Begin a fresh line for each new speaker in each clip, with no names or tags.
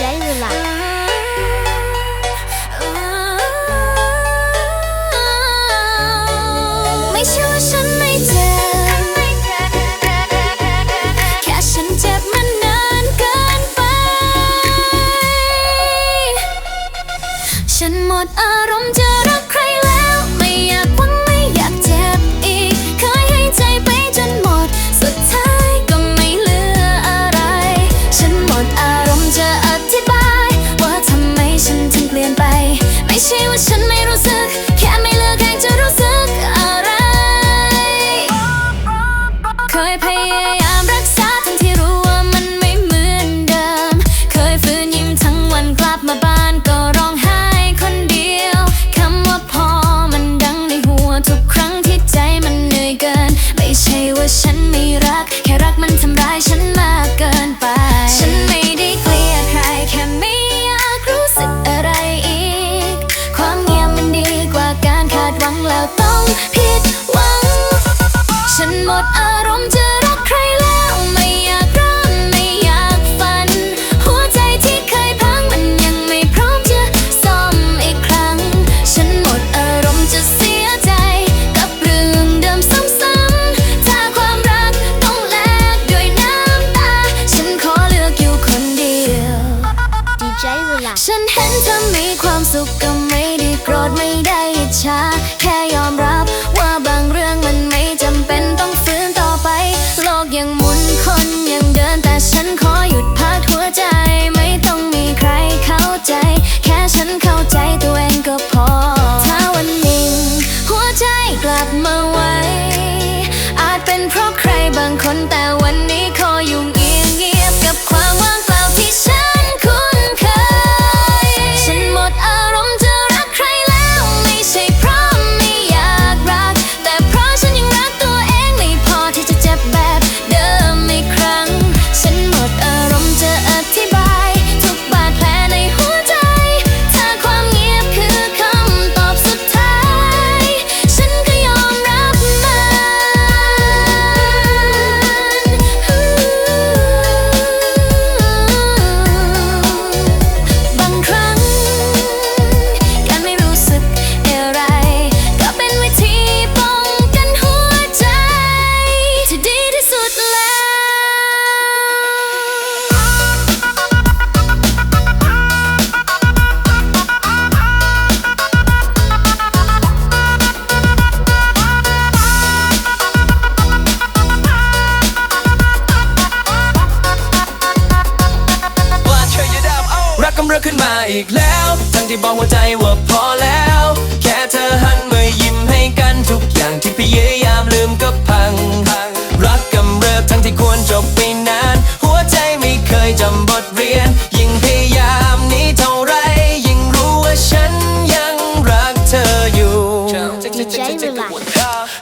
便宜啦 ไม่ใ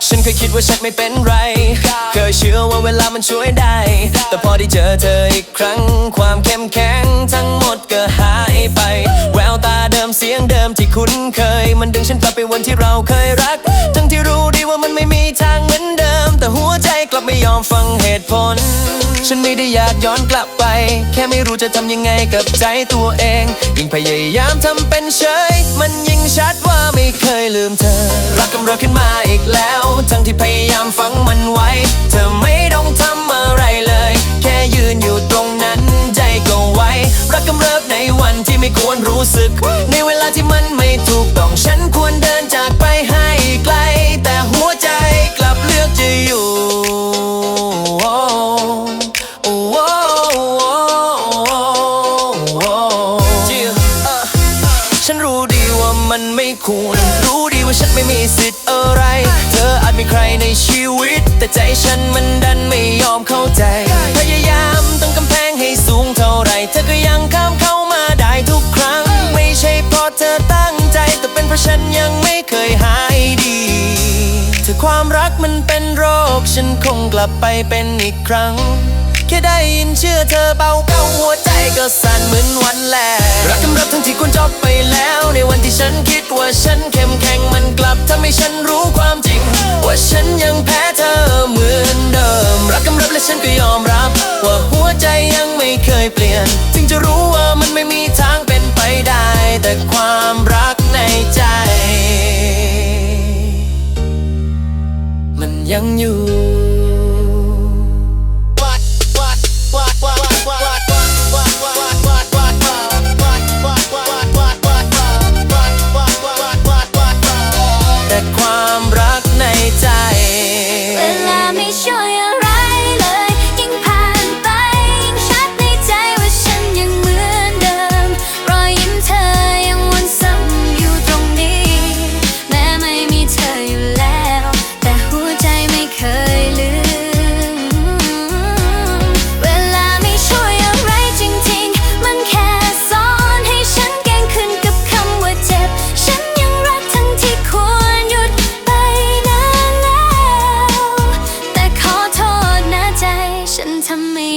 ฉันเคยคิดว่าฉันไม่เป็นไร เคยเชื่อว่าเวลา
มันช่วยได้ แต่พอได้เจอเธออีกครั้ง ความเข้มแข็งทั้งหมดก็หายไป แววตาเดิมเสียงเดิมที่คุ้นเคย มันดึงฉันกลับไปวันที่เราเคยรัก ทั้งที่รู้ดีว่ามันไม่มีทางเหมือน แต่หัวใจกลับไม่ยอมฟังเหตุผล ฉันไม่ได้อยากย้อนกลับไป แค่ไม่รู้จะทำยังไงกับใจตัวเอง ยิ่งพยายามทำเป็นเฉย มันยิ่งชัดว่าไม่เคยลืมเธอ รักกำเริบขึ้นมาอีกแล้ว ทั้งที่พยายามฟังมันไว้ เธอไม่ต้องทำอะไรเลย แค่ยืนอยู่ตรงนั้นใจก็ไว้ รักกำเริบในวันที่ไม่ควรรู้สึก ในเวลาที่มันไม่ถูกต้องฉันควรเดินจากไปให้ไกล แต่หัวใจ ลือกจะอยู่ ฉันรู้ดีว่ามันไม่ควร รู้ดีว่าฉันไม่มีสิทธิ์อะไร เธออาจมีใครในชีวิต แต่ใจฉันมันดันไม่ยอมเข้าใจ พยายามตั้งกำแพงให้สูงเท่าไร เธอก็ยังข้ามเข้ามาได้ทุกครั้ง ไม่ใช่เพราะเธอตั้งใจ แต่เป็นเพราะฉันยังไม่เคยหายดีถ้าความรักมันเป็น ฉันคงกลับไปเป็นอีกครั้ง แค่ได้ยินชื่อเธอเบาเบาหัวใจก็สั่นเหมือนวันแรกรักกำรับทั้งที่ควรจบไปแล้ว ในวันที่ฉันคิดว่าฉันเข้มแข็งมันกลับทำให้ฉันรู้ความจริง ว่าฉันยังแพ้เธอเหมือนเดิม รักกำรับและฉันก็ยอมรับ ว่าหัวใจยังไม่เคยเปลี่ยน ถึงจะรู้ว่ามันไม่มีทาง
เป็นไปได้ แต่ความรักในใจ มันยังอยู่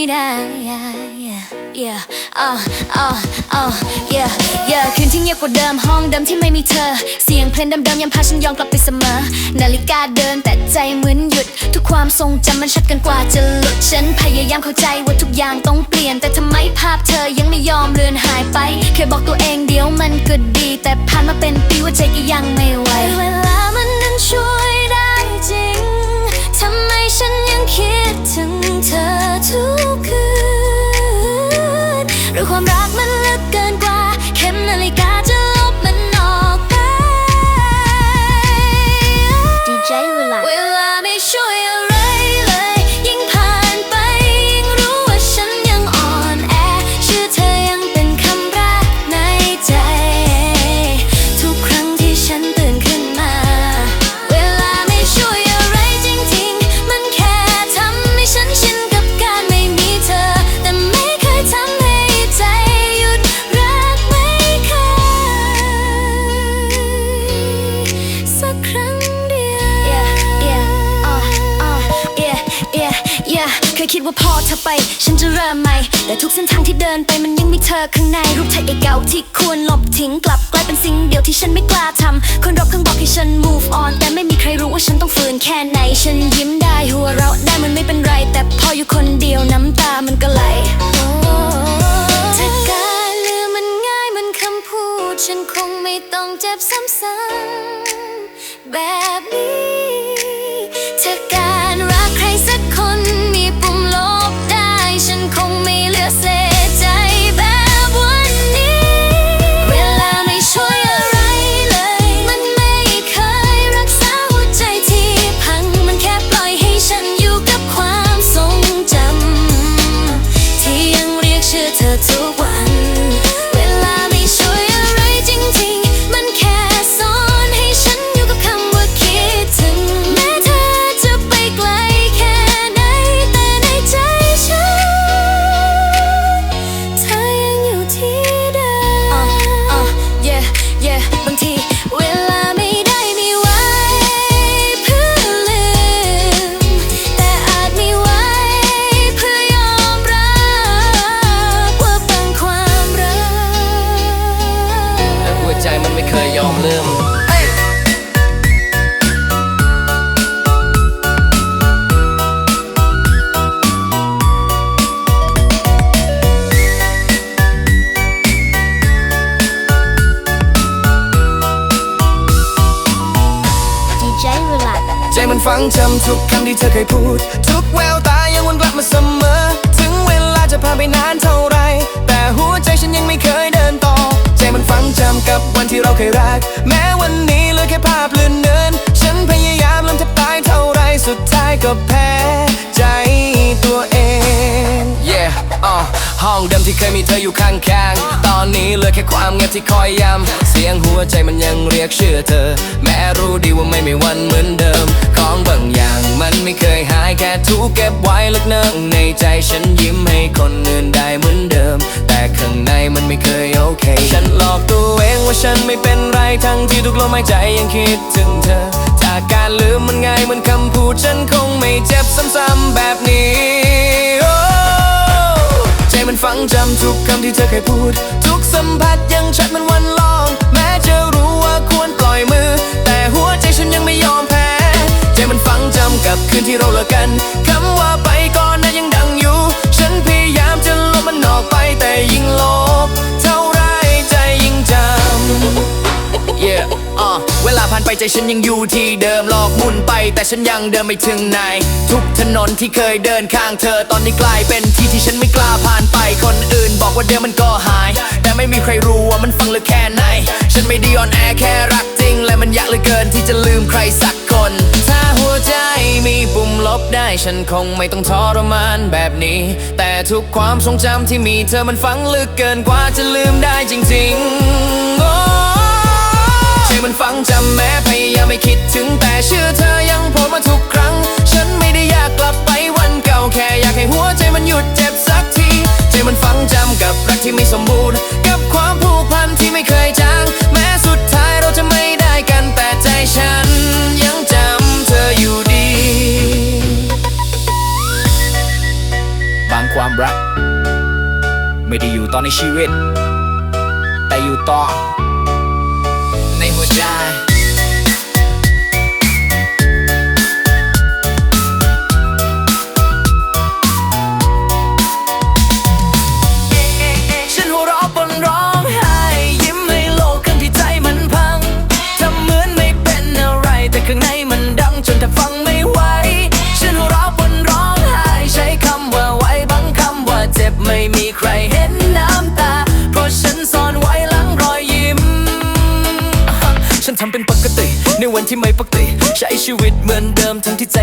ได้ yeah yeah oh oh oh yeah yeah คืนที่เงียบกว่าเดิมห้องเดิมที่ไม่มีเธอ เสียงเพลงเดิมๆยังพาฉันย้อนกลับไปเสมอ นาฬิกาเดินแต่ใจเหมือนหยุด ทุกความทรงจำมันชัดกันกว่าจะหลุด ฉันพยายามเข้าใจว่าทุกอย่างต้องเปลี่ยน แต่ทำไมภาพเธอยังไม่ยอมเลือนหายไป เคยบอกตัวเองเดี๋ยวมันก็ดี แต่ผ่านมาเป็นปีว่าใจก็ยังไม่ไหวเวลามันนั้นช่วย ฉันยังคิดถึงเธอทุกคืนหรือความรักมันลึกเกิน อข้างในรูปถ่ายเก่าๆที่ควรลบทิ้งกลับกลายเป็นสิ่งเดียวที่ฉันไม่กล้าทำคนรอบข้างบอกให้ฉัน move on แต่ไม่มีใครรู้ว่าฉันต้องฝืนแค่ไหน ฉันยิ้มได้หัวเราะได้มันไม่เป็นไร แต่พออยู่คนเดียวน้ำตามันก็ไหลถ้าการลืมมันง่ายเหมันคำพูด ฉันคงไม่ต้องเจ็บซ้ำๆแบบนี้ ธอเคยพู
ด ทุกแววตายังวนกลับมาเสมอ ถึงเวลาจะผ่านไปนานเท่าไร แต่หัวใจฉันยังไม่เคยเดินต่อ ใจมันฟังจำกับวันที่เราเคยรัก แม้วันนี้เหลือแค่ภาพเลือนเนิน ฉันพยายามลำแทบตายเท่าไรสุดท้ายก็แพ้ใจตัวเอง yeah อ่อห้องเดิมที่เคยมีเธออยู่ข้างๆ ตอนนี้เหลือแค่ความเงียบที่คอยย้ำ เสียงหัวใจมันยังเรียกชื่อเธอ แม้ เก็บไว้ลึกเนึงในใจฉันยิ้มให้คนอื่นได้เหมือนเดิม แต่ข้างในมันไม่เคยโอเค ฉันหลอกตัวเองว่าฉันไม่เป็นไรทั้งที่ทุกลมหายใจยังคิดถึงเธอจากการลืมมันง่ายเหมือนคำพูดฉันคงไม่เจ็บซ้ำๆแบบนี้โอ้ใจมันฟังจำทุกคำที่เธอเคยพูด ทุกสัมผัสยังชัดเหมันวันลอับคืนที่เราเลิกกันคำว่าไปก่อนนั้นยังดังอยู่ ฉันพยายามจะลบมันออกไปแต่ยิ่งลบ เท่าไรใจยิ่งจำเวลาผ่านไปใจฉันยังอยู่ที่เดิมหลอกมุนไป แต่ฉันยังเดินไม่ถึงไหน ทุกถนนที่เคยเดินข้างเธอตอนนี้กลายเป็นที่ที่ฉันไม่กล้าผ่านไปคนอื่น บอกว่าเดี๋ยวมันก็หาย แต่ไม่มีใครรู้ว่ามันฟังลึกแค่ไหน ฉันไม่ด้อ่อนแอแค่รักจริง และมันยากเหลือเกินที่จะลืมใครสักคน ถ้าหัวใจ มีปุ่มลบได้ฉันคงไม่ต้องทรมานแบบนี้ แต่ทุกความทรงจำที่มีเธอมันฝังลึกเกินกว่าจะลืมได้จริงๆโอ้ใจมันฟังจำแม้พยายามไม่คิดถึงแต่เชื่อเธอยังโผล่มาทุกครั้ง ฉันไม่ได้อยากกลับไปวันเก่าแค่อยากให้หัวใจมันหยุดเจ็บสักทีใจมันฟังจำกับรักที่ไม่สมบูรณ์ กับความผูกพันที่ไม่เคยจาง แม้สุดท้ายเราจะไม่ได้กันแต่ใจฉันยังจำ ธออยู่ดี
บางความรัก ไม่ได้อยู่ตอนในชีวิต แต่อยู่ต่อ ในหัวใจ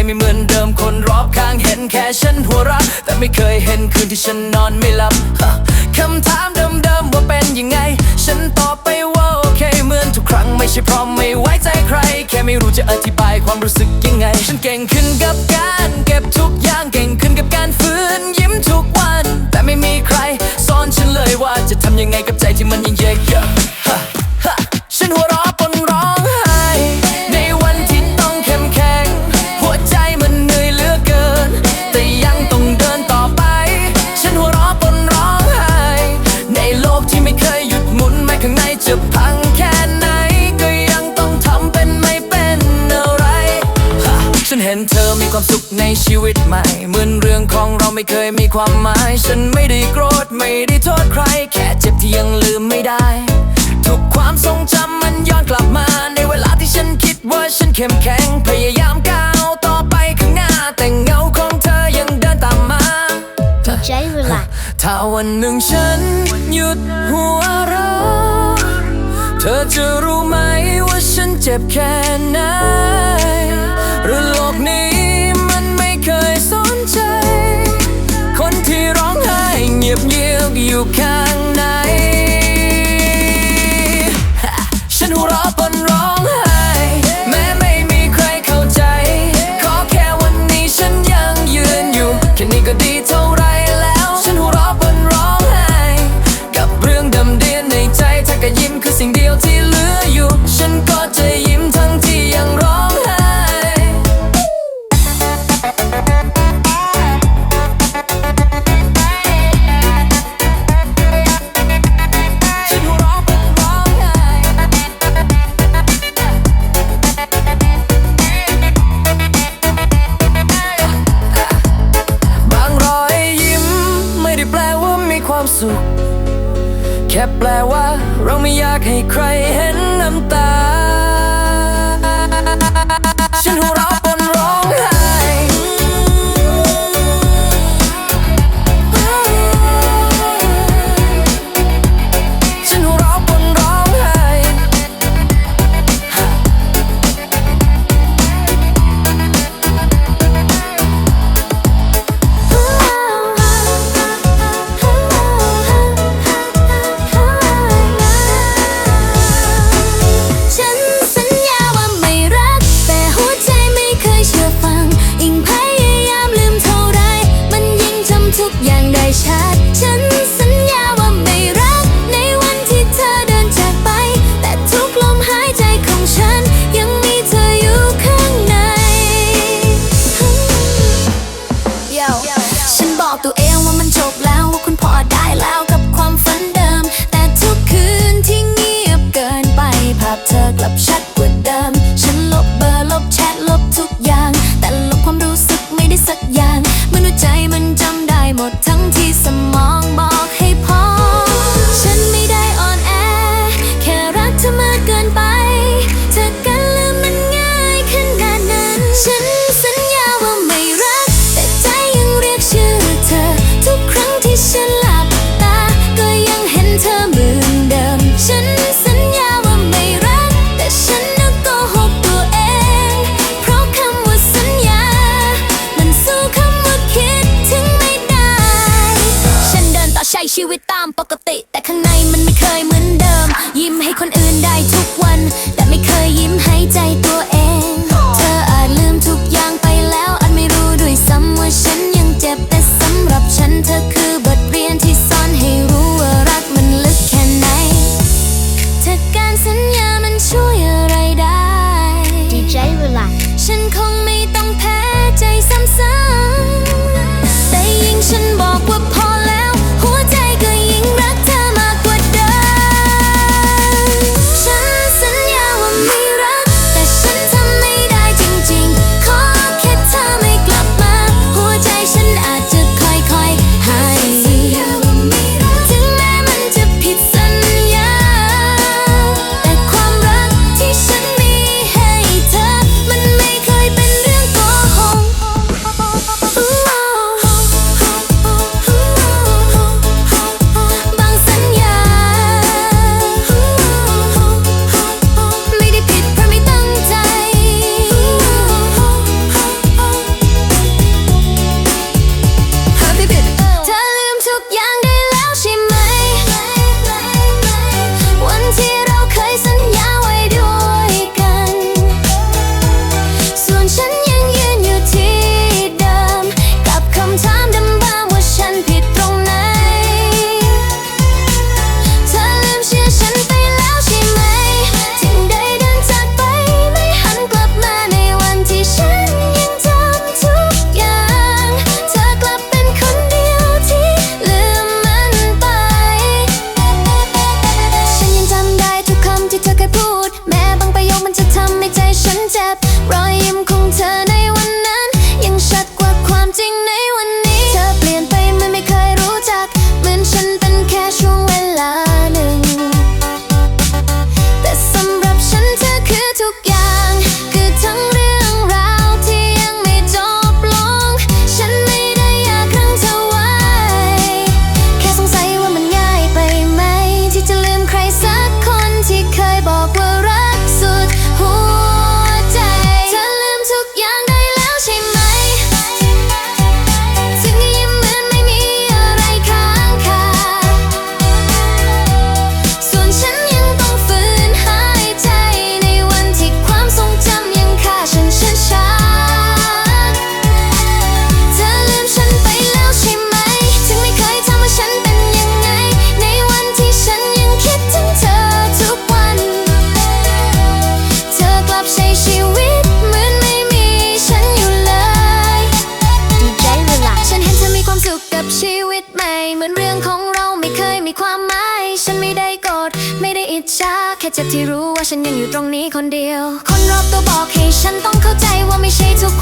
ไม่เหมือนเดิมคนรอบข้างเห็นแค่ฉันหัวเราะแต่ไม่เคยเห็นคืนที่ฉันนอนไม่หลับคำถามเดิมๆว่าเป็นยังไง ฉันตอบไปว่าโอเคเหมือนทุกครั้งไม่ใช่เพราะไม่ไว้ใจใคร แค่ไม่รู้จะอธิบายความรู้สึกยังไง ฉันเก่งขึ้นกับการเก็บทุกอย่างเก่งขึ้นกับการฟื้นยิ้มทุกวัน แต่ไม่มีใครสอนฉันเลยว่าจะทำยังไงกับใจที่มันยิ่งเยอะฮะฮะ ชีวิตใหม่ เหมือนเรื่องของเราไม่เคยมีความหมาย ฉันไม่ได้โกรธไม่ได้โทษใคร แค่เจ็บที่ยังลืมไม่ได้ ทุกความทรงจำมันย้อนกลับมา ในเวลาที่ฉันคิดว่าฉันเข้มแข็ง พยายามก้าวต่อไปข้างหน้า แต่เงาของเธอยังเดินตามมา
DJ Relax.
ถ้าวันหนึ่งฉันหยุดหัวเราะเธอจะรู้ไหมว่าฉันเจ็บแค่ไหน งีย สุข แค่แปลว่า เราไม่อยากให้ใครเห็นน้ำตา ฉันหัวเราะ ได้
ชัดฉัน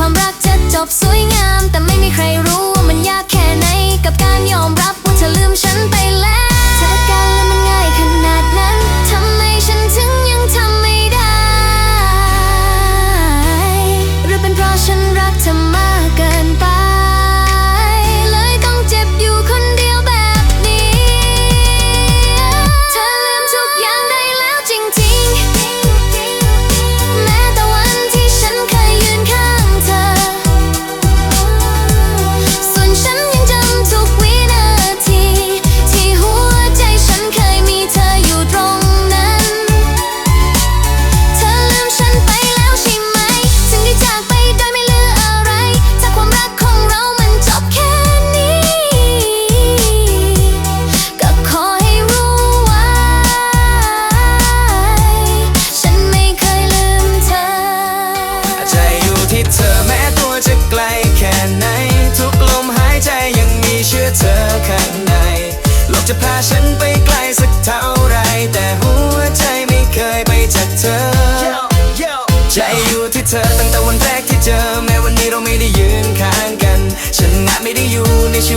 ความรักจะจบสวยงาม แต่ไม่มีใครรู้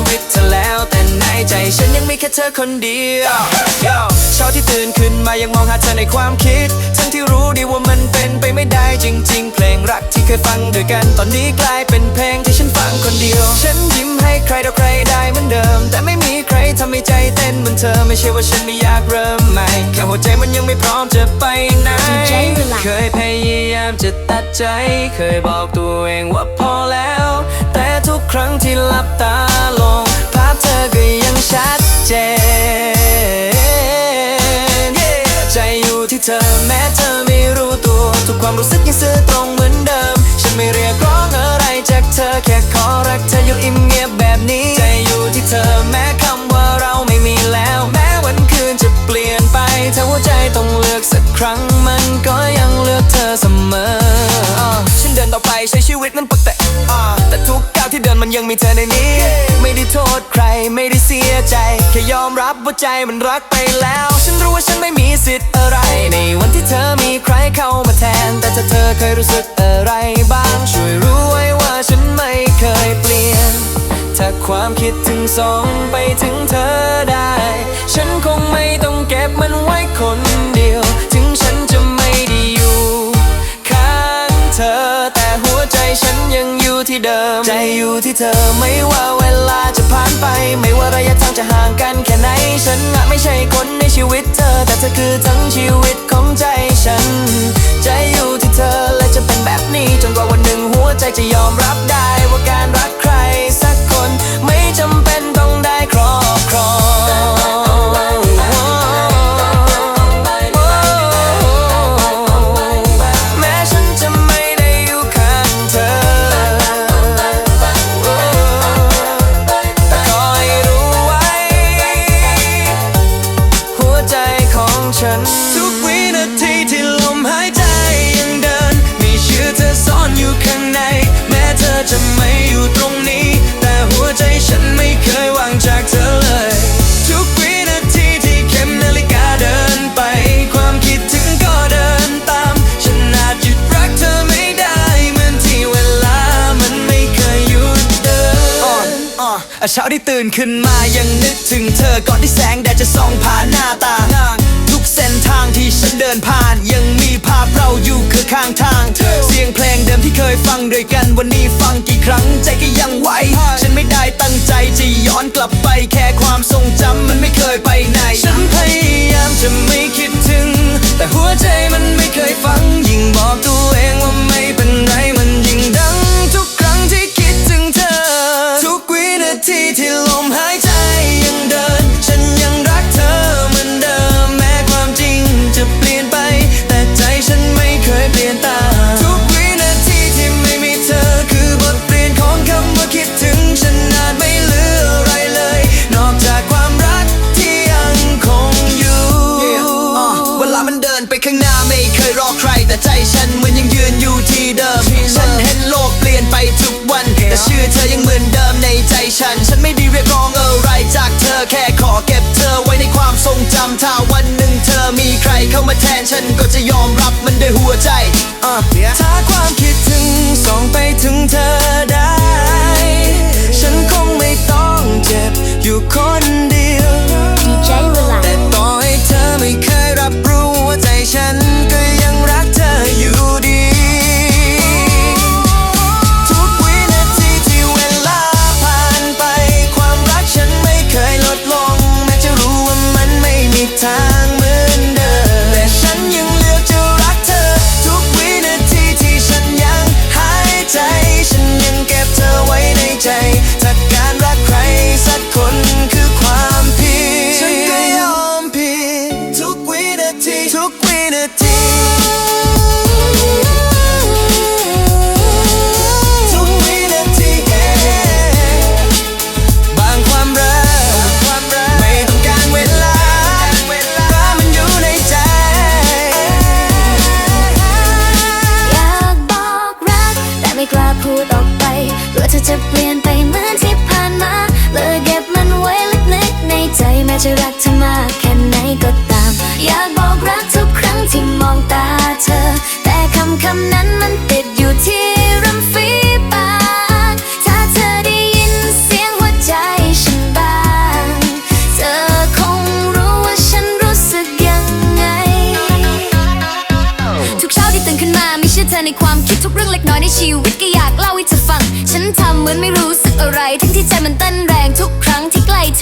วิตเธอแล้วแต่ในใจฉันยั
งมีแค่เธอคนเดียวเช้าที่ตื่นขึ้นมายังมองหาเธอในความคิด ทั้งที่รู้ดีว่ามันเป็นไปไม่ได้จริง ๆ เพลงรักที่เคยฟังด้วยกันตอนนี้กลายเป็นเพลงที่ฉันฟังคนเดียว ฉันยิ้มให้ใครต่อใครได้เหมือนเดิม แต่ไม่มีใครทำให้ใจเต้นเหมือนเธอไม่ใช่ว่าฉันไม่อยากเริ่มใหม่แค่หัวใจมันยังไม่พร้อมจะไปไหน
DJ Relax
เคยพยายามจะตัดใจ เคยบอกตัวเองว่าพอแล้ว แต่ทุกครั้งที่หลับตา ใช้ชีวิตนั้นปกติอ่าแต่ทุกก้าวที่เดินมันยังมีเธอในนี้ ไม่ได้โทษใครไม่ได้เสียใจ แค่ยอมรับว่าใจมันรักไปแล้ว ฉันรู้ว่าฉันไม่มีสิทธิ์อะไร ในวันที่เธอมีใครเข้ามาแทน แต่ถ้าเธอเคยรู้สึกอะไรบ้าง ช่วยรู้ไว้ว่าฉันไม่เคยเปลี่ยน ถ้าความคิดถึงส่งไปถึงเธอได้ ฉันคงไม่ต้องเก็บมันไว้คน อยู่ที่เธอไม่ว่าเวลาจะผ่านไป ไม่ว่าระยะทางจะห่างกันแค่ไหน ฉันอาจไม่ใช่คนในชีวิตเธอ แต่เธอคือทั้งชีวิตของใจฉัน ใจอยู่ที่เธอและจะเป็นแบบนี้ จนกว่าวันหนึ่งหัวใจจะยอมรับได้ว่าการรักใครสักคนไม่จำเป็น เช้าที่ตื่นขึ้นมายังนึกถึงเธอก่อนที่แสงแดดจะส่องผ่านหน้าตาทุกเส้นทางที่ฉันเดินผ่าน ยังมีภาพเราอยู่คือข้างทาง เสียงเพลงเดิมที่เคยฟังด้วยกันวันนี้ฟังกี่ครั้งใจก็ยังไหวฉันไม่ได้ตั้งใจจะย้อนกลับไป แค่ความทรงจำมันไม่เคยไปไหน ฉันพยายามจะไม่คิดถึง แต่หัวใจมันไม่เคยฟังยิ่งบอกตัวเองว่าไม่เป็นไรมันยิ่งดัง ทีที่ลมหายใจ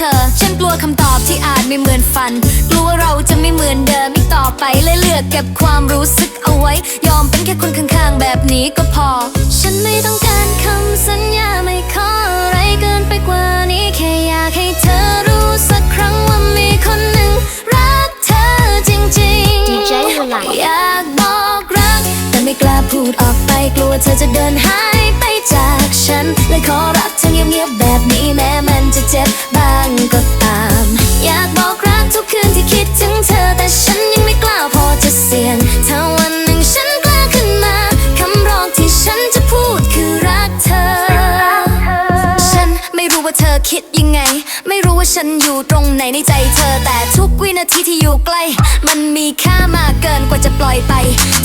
เธอ ฉันกลัวคำ
ตอบที่อาจไม่เหมือนฝัน กลัวเราจะไม่เหมือนเดิมอีกต่อไปเลยเลือกเก็บความรู้สึกเอาไว้ ยอมเป็นแค่คนข้างๆ แบบนี้ก็พอ ฉันไม่ต้องการคำสัญญาไม่ขออะไรเกินไปกว่านี้แค่อยากให้เธอรู้สักครั้งว่ามีคนหนึ่งรักเธอจริงๆ
DJ Relax
อยากบอกรัก แต่ไม่กล้าพูดออกไปกลัวเธอจะเดินหายไปจากฉันเลยขอรักเธอเงียบๆแบบนี้แม้มันจะเจ็บ คิดยังไง ไม่รู้ว่าฉันอยู่ตรงไหนในใจเธอ แต่ทุกวินาทีที่อยู่ใกล้ มันมีค่ามากเกินกว่าจะปล่อยไป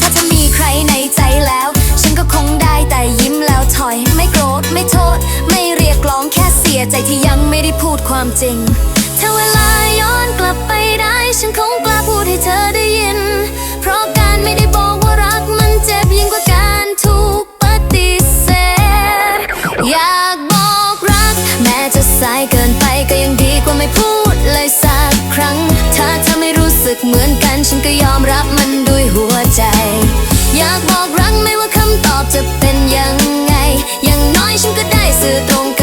ถ้าเธอมีใครในใจแล้ว ฉันก็คงได้แต่ยิ้มแล้วถอย ไม่โกรธไม่โทษ ไม่เรียกร้องแค่เสียใจที่ยังไม่ได้พูดความจริง ถ้าเวลาย้อนกลับไปได้ ฉันคงกล้าพูดให้เธอได้ยิน เพราะการไม่ได้บอกว่ารักมันเจ็บยิ่งกว่าการถูกปฏิเสธอยา สายเกินไปก็ยังดีกว่าไม่พูดเลยสักครั้ง ถ้าเธอไม่รู้สึกเหมือนกัน ฉันก็ยอมรับมันด้วยหัวใจ อยากบอกรักไม่ว่าคำตอบจะเป็นยังไง อย่างน้อยฉันก็ได้สื่อตรงกัน